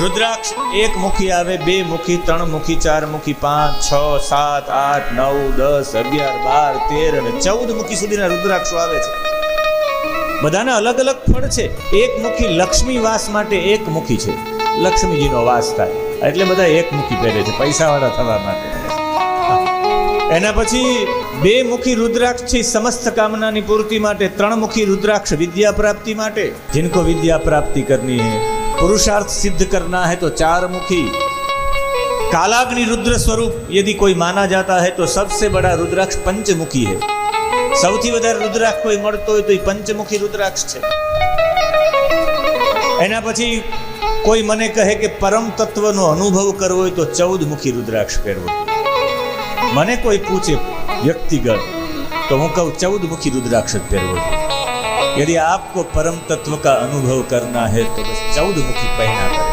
રુદ્રાક્ષ એક મુખી આવે, બે મુખી, ત્રણ મુખી, ચાર મુખી, પાંચ, છ, સાત, આઠ, નવ, દસ, અગિયાર, બાર, તેર અને ચૌદ મુખી સુધીના રુદ્રાક્ષો આવે છે. બધાના અલગ અલગ ફળ છે. એક મુખી લક્ષ્મી વાસ માટે એક મુખી છે. લક્ષ્મીજીનો વાસ થાય. એટલે બધા એક મુખી પહેરે છે, પૈસાવાળા થવા માટે. એના પછી બે મુખી રુદ્રાક્ષથી સમસ્ત કામનાની પૂર્તિ માટે, ત્રણ મુખી રુદ્રાક્ષ વિદ્યા પ્રાપ્તિ માટે. જિનકો વિદ્યા પ્રાપ્તિ કરની पुरुषार्थ सिद्ध करना है तो चार मुखी कालाग्नि रुद्र स्वरूप यदि कोई माना जाता है तो सबसे बड़ा रुद्राक्ष पंचमुखी है સૌથી વધારે રુદ્રાક્ષ કોઈ મળતો હોય તો એ પંચમુખી રુદ્રાક્ષ છે એના પછી કોઈ મને કહે કે પરમ તત્વનો અનુભવ કરવો હોય તો ચૌદ મુખી રુદ્રાક્ષ પહેરવો મને કોઈ પૂછે વ્યક્તિગત તો હું કહું ચૌદ મુખી रुद्राक्ष પહેરવો यदि आपको परम तत्व का अनुभव करना है तो बस चौद मुखी पहना करें